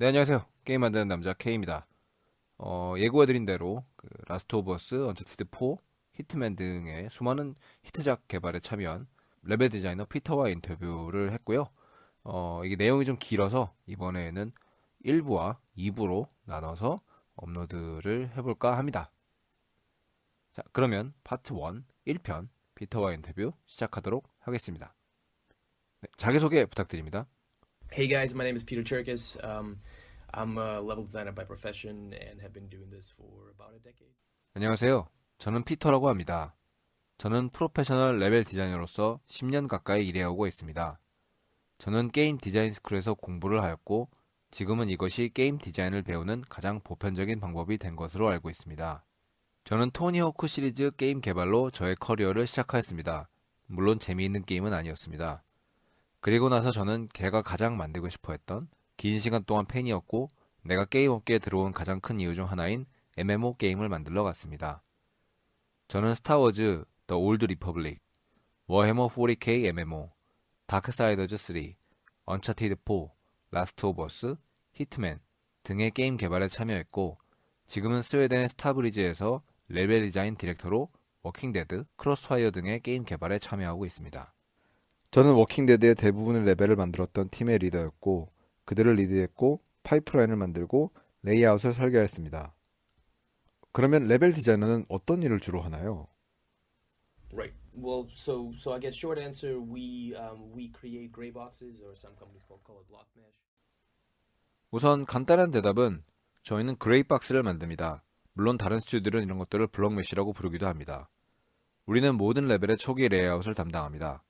네, 안녕하세요. 게임 만드는 남자 K입니다. 어, 예고해드린 대로 그 라스트 오브 어스, 언처티드 4, 히트맨 등의 수많은 히트작 개발에 참여한 레벨 디자이너 피터와 인터뷰를 했고요. 어, 이게 내용이 좀 길어서 이번에는 1부와 2부로 나눠서 업로드를 해볼까 합니다. 자, 그러면 파트 1, 1편 피터와 인터뷰 시작하도록 하겠습니다. 네, 자기소개 부탁드립니다. Hey guys, my name is Peter Cherkis. Um, I'm a level designer by profession and have been doing this for about a decade. 안녕하세요. 저는 피터라고 합니다. 저는 프로페셔널 레벨 디자이너로서 10년 가까이 일해오고 있습니다. 저는 게임 디자인 스쿨에서 공부를 하였고, 지금은 이것이 게임 디자인을 배우는 가장 보편적인 방법이 된 것으로 알고 있습니다. 저는 토니 호크 시리즈 게임 개발로 저의 커리어를 시작하였습니다. 물론 재미있는 게임은 아니었습니다. 그리고 나서 저는 걔가 가장 만들고 싶어 했던 긴 시간 동안 팬이었고, 내가 게임 업계에 들어온 가장 큰 이유 중 하나인 MMO 게임을 만들러 갔습니다. 저는 스타워즈, The Old Republic, 워해머 40K MMO, 다크사이더즈 3, 언차티드 4, 라스트 오브 어스, 히트맨 등의 게임 개발에 참여했고 지금은 스웨덴의 스타브리즈에서 레벨 디자인 디렉터로 워킹데드, 크로스파이어 등의 게임 개발에 참여하고 있습니다. 저는 워킹데드의 대부분의 레벨을 만들었던 팀의 리더였고 그들을 리드했고 파이프라인을 만들고 레이아웃을 설계했습니다. 그러면 레벨 디자이너는 어떤 일을 주로 하나요? Right. Well, so so I guess short answer, we um, we create gray boxes, or some companies call call it block mesh. 우선 간단한 대답은 저희는 그레이 박스를 만듭니다. 물론 다른 스튜디오들은 이런 것들을 블럭 메시라고 부르기도 합니다. 우리는 모든 레벨의 초기 레이아웃을 담당합니다.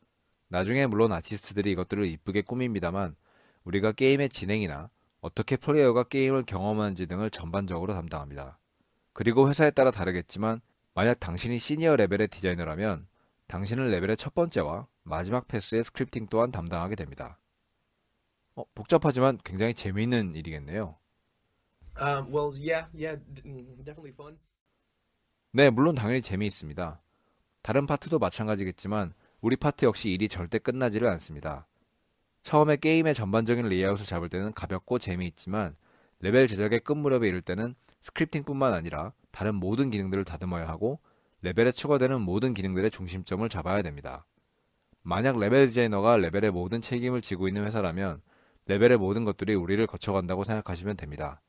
나중에 물론 아티스트들이 이것들을 이쁘게 꾸밉니다만 우리가 게임의 진행이나 어떻게 플레이어가 게임을 경험하는지 등을 전반적으로 담당합니다. 그리고 회사에 따라 다르겠지만 만약 당신이 시니어 레벨의 디자이너라면 당신은 레벨의 첫 번째와 마지막 패스의 스크립팅 또한 담당하게 됩니다. 어, 복잡하지만 굉장히 재미있는 일이겠네요. Um, well, yeah, yeah, mm, definitely fun. 네, 물론 당연히 재미있습니다. 다른 파트도 마찬가지겠지만 우리 파트 역시 일이 절대 끝나지를 않습니다. 처음에 게임의 전반적인 레이아웃을 잡을 때는 가볍고 재미있지만 레벨 제작의 끝 무렵에 이를 때는 스크립팅뿐만 아니라 다른 모든 기능들을 다듬어야 하고 레벨에 추가되는 모든 기능들의 중심점을 잡아야 됩니다. 만약 레벨 디자이너가 레벨의 모든 책임을 지고 있는 회사라면 레벨의 모든 것들이 우리를 거쳐간다고 생각하시면 됩니다.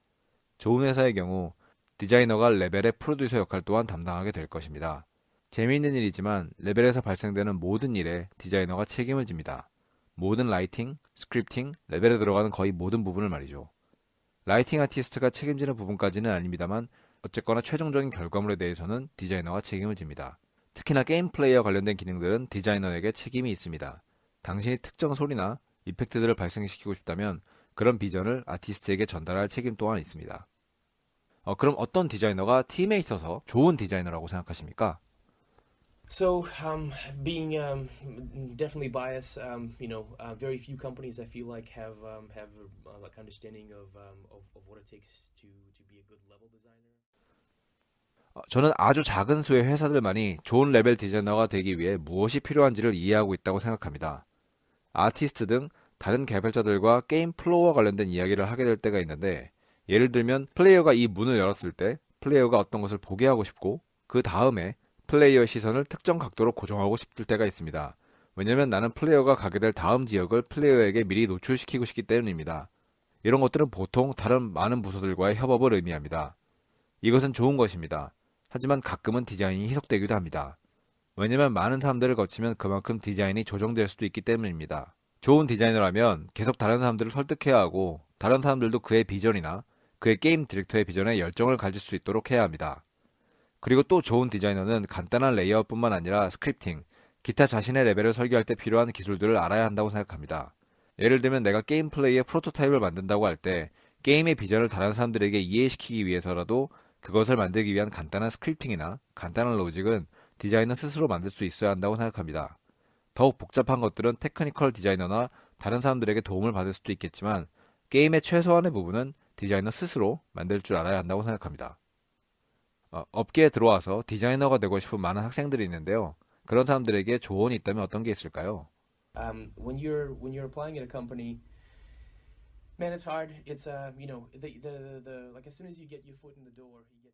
좋은 회사의 경우 디자이너가 레벨의 프로듀서 역할 또한 담당하게 될 것입니다. 재미있는 일이지만 레벨에서 발생되는 모든 일에 디자이너가 책임을 집니다. 모든 라이팅, 스크립팅, 레벨에 들어가는 거의 모든 부분을 말이죠. 라이팅 아티스트가 책임지는 부분까지는 아닙니다만 어쨌거나 최종적인 결과물에 대해서는 디자이너가 책임을 집니다. 특히나 게임 플레이어 관련된 기능들은 디자이너에게 책임이 있습니다. 당신이 특정 소리나 이펙트들을 발생시키고 싶다면 그런 비전을 아티스트에게 전달할 책임 또한 있습니다. 어, 그럼 어떤 디자이너가 팀에 있어서 좋은 디자이너라고 생각하십니까? So, um, being um, definitely biased, um, you know, uh, very few companies I feel like have um, have uh, like understanding of, um, of of what it takes to to be a good level designer. 어, 저는 아주 작은 수의 회사들만이 좋은 레벨 디자이너가 되기 위해 무엇이 필요한지를 이해하고 있다고 생각합니다. 아티스트 등 다른 개발자들과 게임 플로어와 관련된 이야기를 하게 될 때가 있는데, 예를 들면 플레이어가 이 문을 열었을 때 플레이어가 어떤 것을 보게 하고 싶고, 그 다음에 플레이어의 시선을 특정 각도로 고정하고 싶을 때가 있습니다. 왜냐면 나는 플레이어가 가게 될 다음 지역을 플레이어에게 미리 노출시키고 싶기 때문입니다. 이런 것들은 보통 다른 많은 부서들과의 협업을 의미합니다. 이것은 좋은 것입니다. 하지만 가끔은 디자인이 희석되기도 합니다. 왜냐면 많은 사람들을 거치면 그만큼 디자인이 조정될 수도 있기 때문입니다. 좋은 디자이너라면 계속 다른 사람들을 설득해야 하고 다른 사람들도 그의 비전이나 그의 게임 디렉터의 비전에 열정을 가질 수 있도록 해야 합니다. 그리고 또 좋은 디자이너는 간단한 레이아웃뿐만 아니라 스크립팅, 기타 자신의 레벨을 설계할 때 필요한 기술들을 알아야 한다고 생각합니다. 예를 들면 내가 게임 플레이의 프로토타입을 만든다고 할 때 게임의 비전을 다른 사람들에게 이해시키기 위해서라도 그것을 만들기 위한 간단한 스크립팅이나 간단한 로직은 디자이너 스스로 만들 수 있어야 한다고 생각합니다. 더욱 복잡한 것들은 테크니컬 디자이너나 다른 사람들에게 도움을 받을 수도 있겠지만 게임의 최소한의 부분은 디자이너 스스로 만들 줄 알아야 한다고 생각합니다. 어, 업계에 들어와서 디자이너가 되고 싶은 많은 학생들이 있는데요. 그런 사람들에게 조언이 있다면 어떤 게 있을까요? Um, when you're when you're applying at a company, Man, it's hard. It's uh, you know, the the the like as soon as you get your foot in the door, you get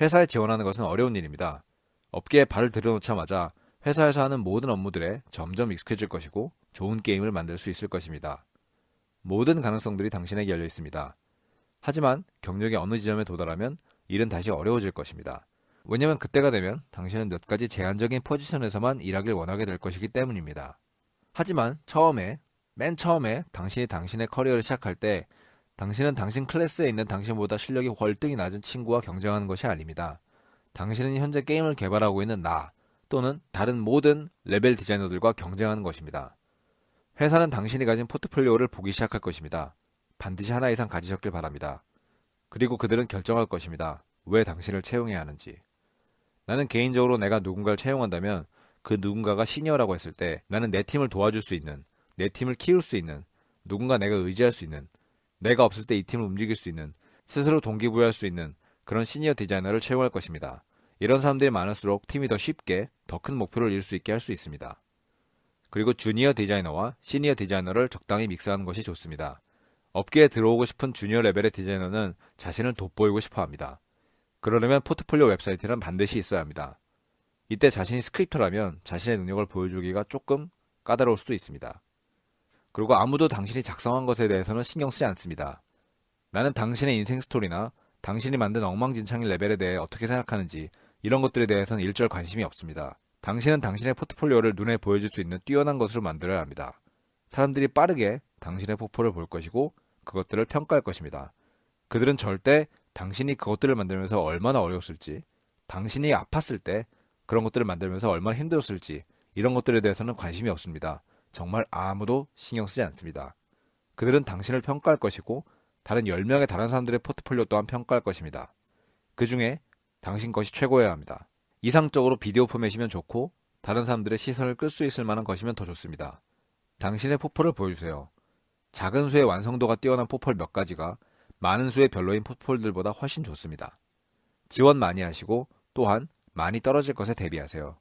회사에 지원하는 것은 어려운 일입니다. 업계에 발을 들여놓자마자 회사에서 하는 모든 업무들에 점점 익숙해질 것이고 좋은 게임을 만들 수 있을 것입니다. 모든 가능성들이 당신에게 열려 있습니다. 하지만 경력의 어느 지점에 도달하면 일은 다시 어려워질 것입니다. 왜냐면 그때가 되면 당신은 몇 가지 제한적인 포지션에서만 일하길 원하게 될 것이기 때문입니다. 하지만 처음에, 맨 처음에 당신이 당신의 커리어를 시작할 때 당신은 당신 클래스에 있는 당신보다 실력이 월등히 낮은 친구와 경쟁하는 것이 아닙니다. 당신은 현재 게임을 개발하고 있는 나 또는 다른 모든 레벨 디자이너들과 경쟁하는 것입니다. 회사는 당신이 가진 포트폴리오를 보기 시작할 것입니다. 반드시 하나 이상 가지셨길 바랍니다. 그리고 그들은 결정할 것입니다. 왜 당신을 채용해야 하는지. 나는 개인적으로 내가 누군가를 채용한다면 그 누군가가 시니어라고 했을 때 나는 내 팀을 도와줄 수 있는, 내 팀을 키울 수 있는, 누군가 내가 의지할 수 있는, 내가 없을 때 이 팀을 움직일 수 있는, 스스로 동기부여할 수 있는 그런 시니어 디자이너를 채용할 것입니다. 이런 사람들이 많을수록 팀이 더 쉽게 더 큰 목표를 이룰 수 있게 할 수 있습니다. 그리고 주니어 디자이너와 시니어 디자이너를 적당히 믹스하는 것이 좋습니다. 업계에 들어오고 싶은 주니어 레벨의 디자이너는 자신을 돋보이고 싶어 합니다. 그러려면 포트폴리오 웹사이트는 반드시 있어야 합니다. 이때 자신이 스크립터라면 자신의 능력을 보여주기가 조금 까다로울 수도 있습니다. 그리고 아무도 당신이 작성한 것에 대해서는 신경 쓰지 않습니다. 나는 당신의 인생 스토리나 당신이 만든 엉망진창인 레벨에 대해 어떻게 생각하는지 이런 것들에 대해서는 일절 관심이 없습니다. 당신은 당신의 포트폴리오를 눈에 보여줄 수 있는 뛰어난 것으로 만들어야 합니다. 사람들이 빠르게 당신의 포포를 볼 것이고 그것들을 평가할 것입니다. 그들은 절대 당신이 그것들을 만들면서 얼마나 어려웠을지, 당신이 아팠을 때 그런 것들을 만들면서 얼마나 힘들었을지 이런 것들에 대해서는 관심이 없습니다. 정말 아무도 신경 쓰지 않습니다. 그들은 당신을 평가할 것이고 다른 10명의 다른 사람들의 포트폴리오 또한 평가할 것입니다. 그 중에 당신 것이 최고여야 합니다. 이상적으로 비디오 포맷이면 좋고 다른 사람들의 시선을 끌 수 있을 만한 것이면 더 좋습니다. 당신의 포폴을 보여주세요. 작은 수의 완성도가 뛰어난 포폴 몇 가지가 많은 수의 별로인 포폴들보다 훨씬 좋습니다. 지원 많이 하시고 또한 많이 떨어질 것에 대비하세요.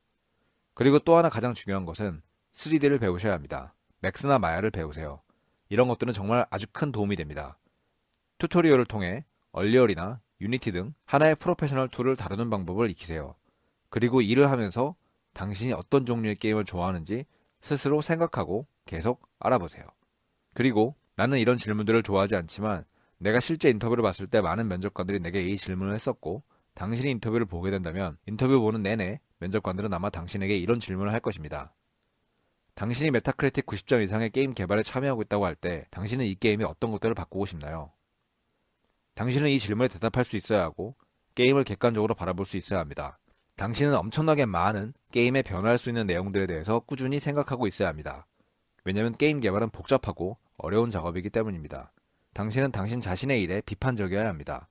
그리고 또 하나 가장 중요한 것은 3D를 배우셔야 합니다. 맥스나 마야를 배우세요. 이런 것들은 정말 아주 큰 도움이 됩니다. 튜토리얼을 통해 얼리얼이나 유니티 등 하나의 프로페셔널 툴을 다루는 방법을 익히세요. 그리고 일을 하면서 당신이 어떤 종류의 게임을 좋아하는지 스스로 생각하고 계속 알아보세요. 그리고 나는 이런 질문들을 좋아하지 않지만 내가 실제 인터뷰를 봤을 때 많은 면접관들이 내게 이 질문을 했었고 당신이 인터뷰를 보게 된다면 인터뷰 보는 내내 면접관들은 아마 당신에게 이런 질문을 할 것입니다. 당신이 메타크리틱 90점 이상의 게임 개발에 참여하고 있다고 할 때 당신은 이 게임의 어떤 것들을 바꾸고 싶나요? 당신은 이 질문에 대답할 수 있어야 하고 게임을 객관적으로 바라볼 수 있어야 합니다. 당신은 엄청나게 많은 게임에 변화할 수 있는 내용들에 대해서 꾸준히 생각하고 있어야 합니다. 왜냐하면 게임 개발은 복잡하고 어려운 작업이기 때문입니다. 당신은 당신 자신의 일에 비판적이어야 합니다.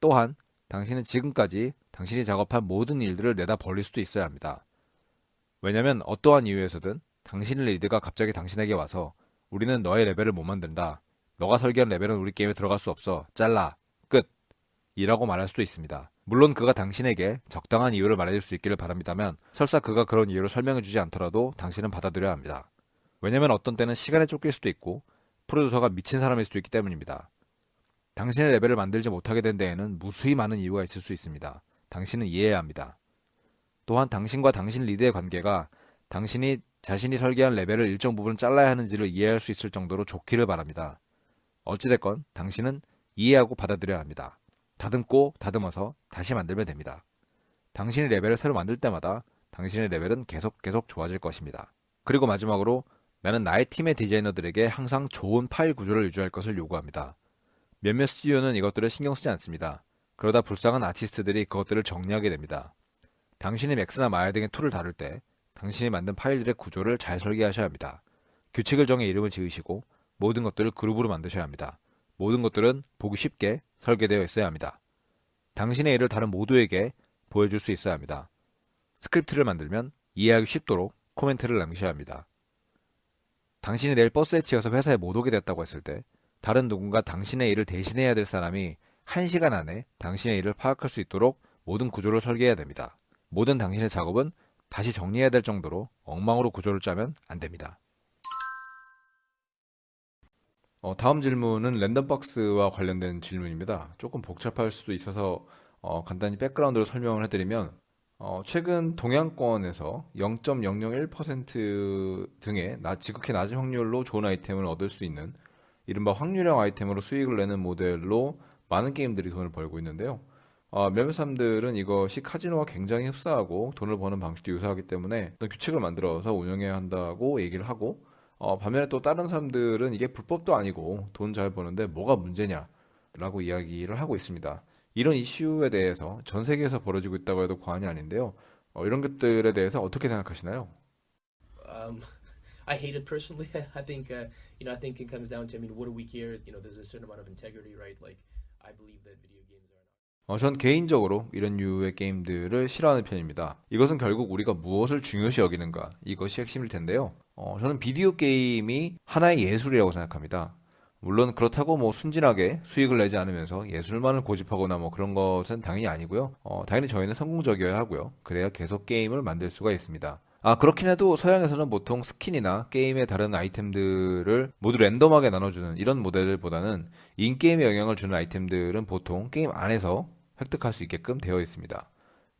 또한 당신은 지금까지 당신이 작업한 모든 일들을 내다 벌릴 수도 있어야 합니다. 왜냐하면 어떠한 이유에서든 당신의 리드가 갑자기 당신에게 와서 우리는 너의 레벨을 못 만든다. 너가 설계한 레벨은 우리 게임에 들어갈 수 없어. 잘라. 끝. 이라고 말할 수도 있습니다. 물론 그가 당신에게 적당한 이유를 말해줄 수 있기를 바랍니다만 설사 그가 그런 이유를 설명해주지 않더라도 당신은 받아들여야 합니다. 왜냐면 어떤 때는 시간에 쫓길 수도 있고 프로듀서가 미친 사람일 수도 있기 때문입니다. 당신의 레벨을 만들지 못하게 된 데에는 무수히 많은 이유가 있을 수 있습니다. 당신은 이해해야 합니다. 또한 당신과 당신 리드의 관계가 당신이 자신이 설계한 레벨을 일정 부분 잘라야 하는지를 이해할 수 있을 정도로 좋기를 바랍니다. 어찌됐건 당신은 이해하고 받아들여야 합니다. 다듬고 다듬어서 다시 만들면 됩니다. 당신의 레벨을 새로 만들 때마다 당신의 레벨은 계속 계속 좋아질 것입니다. 그리고 마지막으로 나는 나의 팀의 디자이너들에게 항상 좋은 파일 구조를 유지할 것을 요구합니다. 몇몇 스튜디오는 이것들을 신경 쓰지 않습니다. 그러다 불쌍한 아티스트들이 그것들을 정리하게 됩니다. 당신이 맥스나 마야 등의 툴을 다룰 때 당신이 만든 파일들의 구조를 잘 설계하셔야 합니다. 규칙을 정해 이름을 지으시고 모든 것들을 그룹으로 만드셔야 합니다. 모든 것들은 보기 쉽게 설계되어 있어야 합니다. 당신의 일을 다른 모두에게 보여줄 수 있어야 합니다. 스크립트를 만들면 이해하기 쉽도록 코멘트를 남기셔야 합니다. 당신이 내일 버스에 치여서 회사에 못 오게 됐다고 했을 때 다른 누군가 당신의 일을 대신해야 될 사람이 1시간 안에 당신의 일을 파악할 수 있도록 모든 구조를 설계해야 됩니다. 모든 당신의 작업은 다시 정리해야 될 정도로 엉망으로 구조를 짜면 안 됩니다. 어, 다음 질문은 랜덤박스와 관련된 질문입니다. 조금 복잡할 수도 있어서 어, 간단히 백그라운드로 설명을 해드리면 어, 최근 동양권에서 0.001% 등의 나- 지극히 낮은 확률로 좋은 아이템을 얻을 수 있는 이른바 확률형 아이템으로 수익을 내는 모델로 많은 게임들이 돈을 벌고 있는데요. 어, 몇몇 사람들은 이것이 카지노와 굉장히 흡사하고 돈을 버는 방식도 유사하기 때문에 규칙을 만들어서 운영해야 한다고 얘기를 하고 어, 반면에 또 다른 사람들은 이게 불법도 아니고 돈 잘 버는데 뭐가 문제냐라고 이야기를 하고 있습니다. 이런 이슈에 대해서 전 세계에서 벌어지고 있다고 해도 과언이 아닌데요. 어, 이런 것들에 대해서 어떻게 생각하시나요? Um, I hate it personally. I think uh, you know. I think it comes down to I mean, what do we care? You know, there's a certain amount of integrity, right? Like, I believe that video games are. 어, 전 개인적으로 이런 류의 게임들을 싫어하는 편입니다. 이것은 결국 우리가 무엇을 중요시 여기는가 이것이 핵심일 텐데요. 어, 저는 비디오 게임이 하나의 예술이라고 생각합니다. 물론 그렇다고 뭐 순진하게 수익을 내지 않으면서 예술만을 고집하거나 뭐 그런 것은 당연히 아니고요. 어, 당연히 저희는 성공적이어야 하고요. 그래야 계속 게임을 만들 수가 있습니다. 아, 그렇긴 해도 서양에서는 보통 스킨이나 게임의 다른 아이템들을 모두 랜덤하게 나눠주는 이런 모델보다는 인게임에 영향을 주는 아이템들은 보통 게임 안에서 획득할 수 있게끔 되어 있습니다.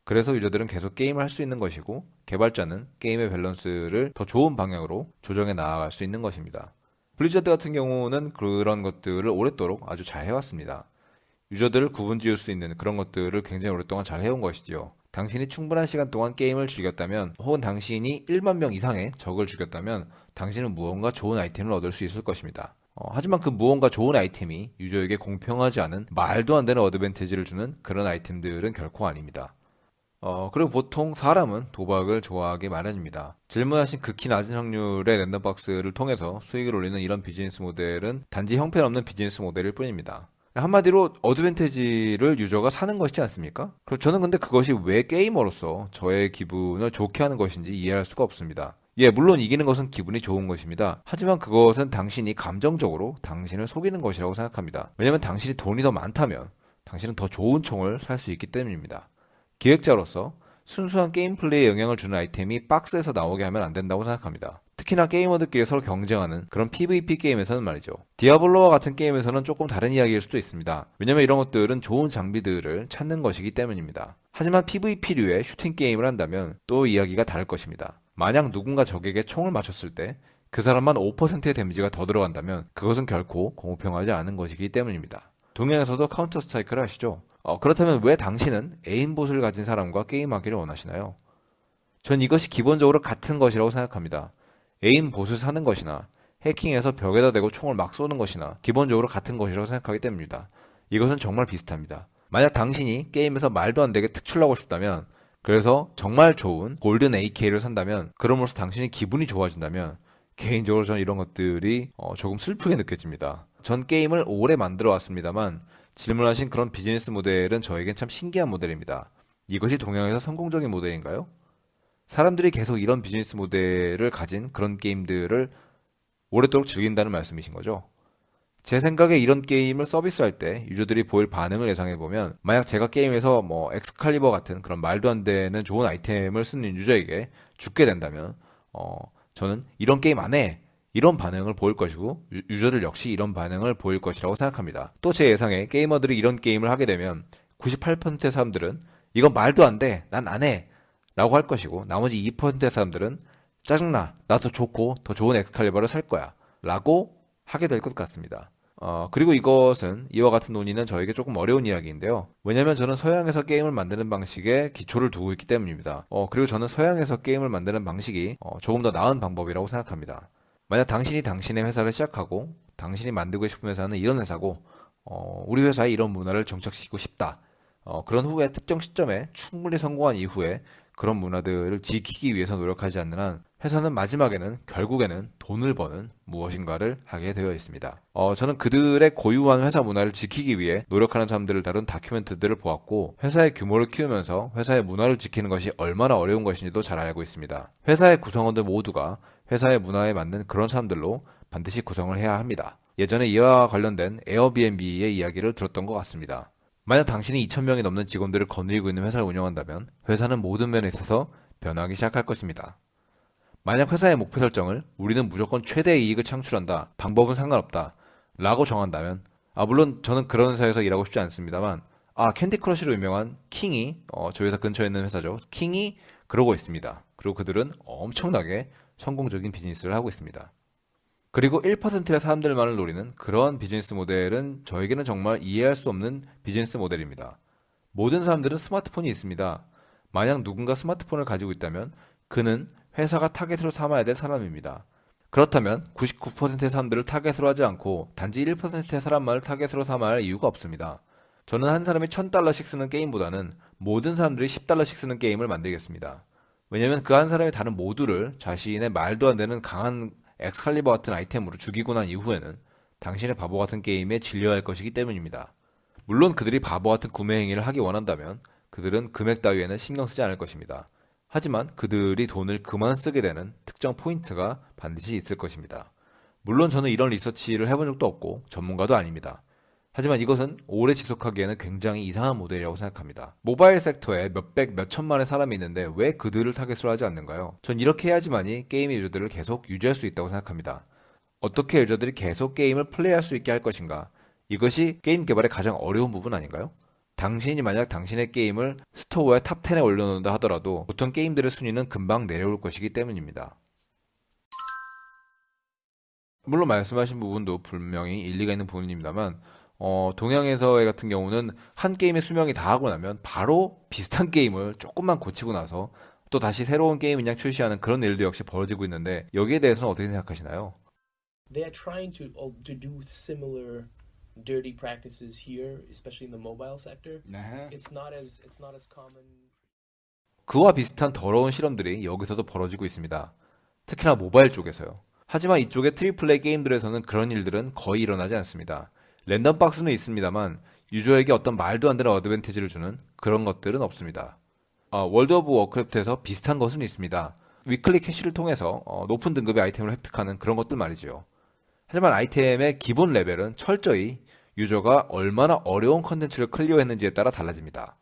그래서 유저들은 계속 게임을 할 수 있는 것이고 개발자는 게임의 밸런스를 더 좋은 방향으로 조정해 나아갈 수 있는 것입니다. 블리자드 같은 경우는 그런 것들을 오랫도록 아주 잘 해왔습니다. 유저들을 구분 지을 수 있는 그런 것들을 굉장히 오랫동안 잘 해온 것이죠. 당신이 충분한 시간 동안 게임을 즐겼다면, 혹은 당신이 1만 명 이상의 적을 죽였다면, 당신은 무언가 좋은 아이템을 얻을 수 있을 것입니다. 어, 하지만 그 무언가 좋은 아이템이 유저에게 공평하지 않은 말도 안 되는 어드밴티지를 주는 그런 아이템들은 결코 아닙니다. 어, 그리고 보통 사람은 도박을 좋아하기 마련입니다. 질문하신 극히 낮은 확률의 랜덤박스를 통해서 수익을 올리는 이런 비즈니스 모델은 단지 형편없는 비즈니스 모델일 뿐입니다. 한마디로 어드밴티지를 유저가 사는 것이지 않습니까? 그럼 저는 근데 그것이 왜 게이머로서 저의 기분을 좋게 하는 것인지 이해할 수가 없습니다. 예, 물론 이기는 것은 기분이 좋은 것입니다. 하지만 그것은 당신이 감정적으로 당신을 속이는 것이라고 생각합니다. 왜냐면 당신이 돈이 더 많다면 당신은 더 좋은 총을 살 수 있기 때문입니다. 기획자로서 순수한 게임 플레이에 영향을 주는 아이템이 박스에서 나오게 하면 안 된다고 생각합니다. 특히나 게이머들끼리 서로 경쟁하는 그런 PVP 게임에서는 말이죠. 디아블로와 같은 게임에서는 조금 다른 이야기일 수도 있습니다. 왜냐면 이런 것들은 좋은 장비들을 찾는 것이기 때문입니다. 하지만 PVP류의 슈팅 게임을 한다면 또 이야기가 다를 것입니다. 만약 누군가 적에게 총을 맞췄을 때 그 사람만 5%의 데미지가 더 들어간다면 그것은 결코 공평하지 않은 것이기 때문입니다. 동양에서도 카운터 스트라이크를 아시죠? 어, 그렇다면 왜 당신은 에임봇을 가진 사람과 게임하기를 원하시나요? 전 이것이 기본적으로 같은 것이라고 생각합니다. 에임봇을 사는 것이나 해킹해서 벽에다 대고 총을 막 쏘는 것이나 기본적으로 같은 것이라고 생각하기 때문입니다. 이것은 정말 비슷합니다. 만약 당신이 게임에서 말도 안 되게 특출나고 싶다면 그래서 정말 좋은 골든 AK를 산다면 그럼으로써 당신이 기분이 좋아진다면 개인적으로 저는 이런 것들이 어, 조금 슬프게 느껴집니다. 전 게임을 오래 만들어 왔습니다만 질문하신 그런 비즈니스 모델은 저에겐 참 신기한 모델입니다. 이것이 동양에서 성공적인 모델인가요? 사람들이 계속 이런 비즈니스 모델을 가진 그런 게임들을 오랫도록 즐긴다는 말씀이신 거죠? 제 생각에 이런 게임을 서비스할 때 유저들이 보일 반응을 예상해 보면 만약 제가 게임에서 뭐 엑스칼리버 같은 그런 말도 안 되는 좋은 아이템을 쓰는 유저에게 죽게 된다면 어 저는 이런 게임 안 해. 이런 반응을 보일 것이고 유- 유저들 역시 이런 반응을 보일 것이라고 생각합니다. 또 제 예상에 게이머들이 이런 게임을 하게 되면 98%의 사람들은 이건 말도 안 돼. 난 안 해. 라고 할 것이고 나머지 2%의 사람들은 짜증나. 나더 좋고 더 좋은 엑스칼리버를 살 거야. 라고 하게 될 것 같습니다. 어, 그리고 이것은 이와 같은 논의는 저에게 조금 어려운 이야기인데요. 왜냐면 저는 서양에서 게임을 만드는 방식에 기초를 두고 있기 때문입니다. 어, 그리고 저는 서양에서 게임을 만드는 방식이 어, 조금 더 나은 방법이라고 생각합니다. 만약 당신이 당신의 회사를 시작하고 당신이 만들고 싶은 회사는 이런 회사고 어, 우리 회사에 이런 문화를 정착시키고 싶다. 어, 그런 후에 특정 시점에 충분히 성공한 이후에 그런 문화들을 지키기 위해서 노력하지 않는 한 회사는 마지막에는 결국에는 돈을 버는 무엇인가를 하게 되어 있습니다. 어, 저는 그들의 고유한 회사 문화를 지키기 위해 노력하는 사람들을 다룬 다큐멘터리들을 보았고 회사의 규모를 키우면서 회사의 문화를 지키는 것이 얼마나 어려운 것인지도 잘 알고 있습니다. 회사의 구성원들 모두가 회사의 문화에 맞는 그런 사람들로 반드시 구성을 해야 합니다. 예전에 이와 관련된 에어비앤비의 이야기를 들었던 것 같습니다. 만약 당신이 2,000명이 넘는 직원들을 거느리고 있는 회사를 운영한다면 회사는 모든 면에 있어서 변하기 시작할 것입니다. 만약 회사의 목표 설정을 우리는 무조건 최대 이익을 창출한다. 방법은 상관없다. 라고 정한다면 아 물론 저는 그런 회사에서 일하고 싶지 않습니다만 아 캔디 크러쉬로 유명한 킹이 어, 저희 회사 근처에 있는 회사죠. 킹이 그러고 있습니다. 그리고 그들은 엄청나게 성공적인 비즈니스를 하고 있습니다. 그리고 1%의 사람들만을 노리는 그런 비즈니스 모델은 저에게는 정말 이해할 수 없는 비즈니스 모델입니다. 모든 사람들은 스마트폰이 있습니다. 만약 누군가 스마트폰을 가지고 있다면 그는 회사가 타겟으로 삼아야 될 사람입니다. 그렇다면 99%의 사람들을 타겟으로 하지 않고 단지 1%의 사람만을 타겟으로 삼아야 할 이유가 없습니다. 저는 한 사람이 1000달러씩 쓰는 게임보다는 모든 사람들이 10달러씩 쓰는 게임을 만들겠습니다. 왜냐면 그 한 사람이 다른 모두를 자신의 말도 안 되는 강한 엑스칼리버 같은 아이템으로 죽이고 난 이후에는 당신의 바보 같은 게임에 질려야 할 것이기 때문입니다. 물론 그들이 바보 같은 구매 행위를 하기 원한다면 그들은 금액 따위에는 신경 쓰지 않을 것입니다. 하지만 그들이 돈을 그만 쓰게 되는 특정 포인트가 반드시 있을 것입니다. 물론 저는 이런 리서치를 해본 적도 없고 전문가도 아닙니다. 하지만 이것은 오래 지속하기에는 굉장히 이상한 모델이라고 생각합니다. 모바일 섹터에 몇백, 몇천만의 사람이 있는데 왜 그들을 타겟으로 하지 않는가요? 전 이렇게 해야지만이 게임의 유저들을 계속 유지할 수 있다고 생각합니다. 어떻게 유저들이 계속 게임을 플레이할 수 있게 할 것인가? 이것이 게임 개발의 가장 어려운 부분 아닌가요? 당신이 만약 당신의 게임을 스토어의 탑 10에 올려놓는다 하더라도 보통 게임들의 순위는 금방 내려올 것이기 때문입니다. 물론 말씀하신 부분도 분명히 일리가 있는 부분입니다만 어, 동양에서의 같은 경우는 한 게임의 수명이 다 하고 나면 바로 비슷한 게임을 조금만 고치고 나서 또 다시 새로운 게임을 그냥 출시하는 그런 일도 역시 벌어지고 있는데 여기에 대해서는 어떻게 생각하시나요? They are trying to uh, to do similar dirty practices here, especially in the mobile sector. It's not as it's not as common. 그와 비슷한 더러운 실험들이 여기서도 벌어지고 있습니다. 특히나 모바일 쪽에서요. 하지만 이쪽의 트리플 A 게임들에서는 그런 일들은 거의 일어나지 않습니다. 랜덤 박스는 있습니다만 유저에게 어떤 말도 안 되는 어드밴티지를 주는 그런 것들은 없습니다. 어, 월드 오브 워크래프트에서 비슷한 것은 있습니다. 위클리 캐시를 통해서 어, 높은 등급의 아이템을 획득하는 그런 것들 말이죠. 하지만 아이템의 기본 레벨은 철저히 유저가 얼마나 어려운 컨텐츠를 클리어했는지에 따라 달라집니다.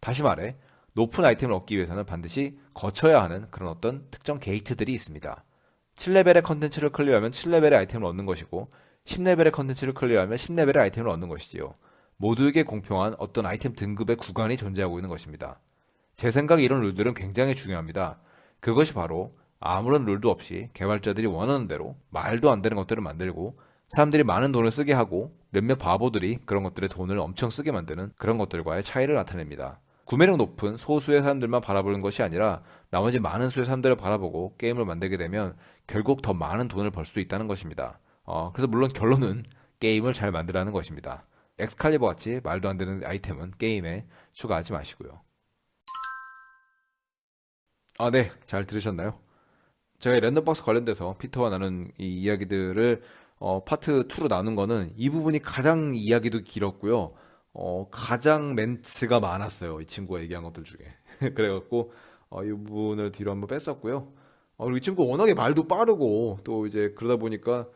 다시 말해 높은 아이템을 얻기 위해서는 반드시 거쳐야 하는 그런 어떤 특정 게이트들이 있습니다. 7레벨의 컨텐츠를 클리어하면 7레벨의 아이템을 얻는 것이고 10레벨의 컨텐츠를 클리어하면 10레벨의 아이템을 얻는 것이지요. 모두에게 공평한 어떤 아이템 등급의 구간이 존재하고 있는 것입니다. 제 생각에 이런 룰들은 굉장히 중요합니다. 그것이 바로 아무런 룰도 없이 개발자들이 원하는 대로 말도 안 되는 것들을 만들고 사람들이 많은 돈을 쓰게 하고 몇몇 바보들이 그런 것들에 돈을 엄청 쓰게 만드는 그런 것들과의 차이를 나타냅니다. 구매력 높은 소수의 사람들만 바라보는 것이 아니라 나머지 많은 수의 사람들을 바라보고 게임을 만들게 되면 결국 더 많은 돈을 벌 수 있다는 것입니다. 어, 그래서 물론 결론은 게임을 잘 만들라는 것입니다. 엑스칼리버 같이 말도 안 되는 아이템은 게임에 추가하지 마시고요. 아, 네. 잘 들으셨나요? 제가 랜덤박스 관련돼서 피터와 나눈 이 이야기들을 어, 파트 2로 나눈 거는 이 부분이 가장 이야기도 길었고요. 어, 가장 멘트가 많았어요. 이 친구가 얘기한 것들 중에. 그래갖고 어, 이 부분을 뒤로 한번 뺐었고요. 어, 그리고 이 친구 워낙에 말도 빠르고 또 이제 그러다 보니까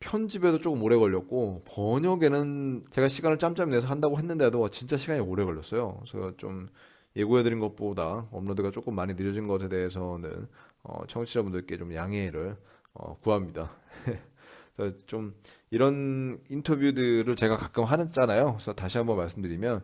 편집에도 조금 오래 걸렸고 번역에는 제가 시간을 짬짬 내서 한다고 했는데도 진짜 시간이 오래 걸렸어요. 그래서 좀 예고해드린 것보다 업로드가 조금 많이 느려진 것에 대해서는 어, 청취자분들께 좀 양해를 어, 구합니다. 그래서 좀 이런 인터뷰들을 제가 가끔 하잖아요. 그래서 다시 한번 말씀드리면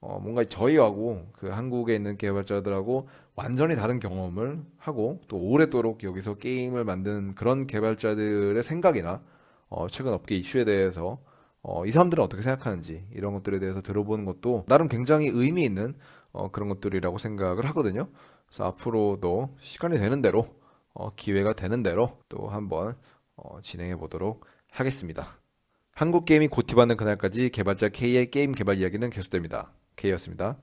어, 뭔가 저희하고 그 한국에 있는 개발자들하고 완전히 다른 경험을 하고 또 오래도록 여기서 게임을 만드는 그런 개발자들의 생각이나 어, 최근 업계 이슈에 대해서 어, 이 사람들은 어떻게 생각하는지 이런 것들에 대해서 들어보는 것도 나름 굉장히 의미 있는 어, 그런 것들이라고 생각을 하거든요. 그래서 앞으로도 시간이 되는 대로 어, 기회가 되는 대로 또 한번 어, 진행해 보도록 하겠습니다. 한국 게임이 고티받는 그날까지 개발자 K의 게임 개발 이야기는 계속됩니다. K였습니다.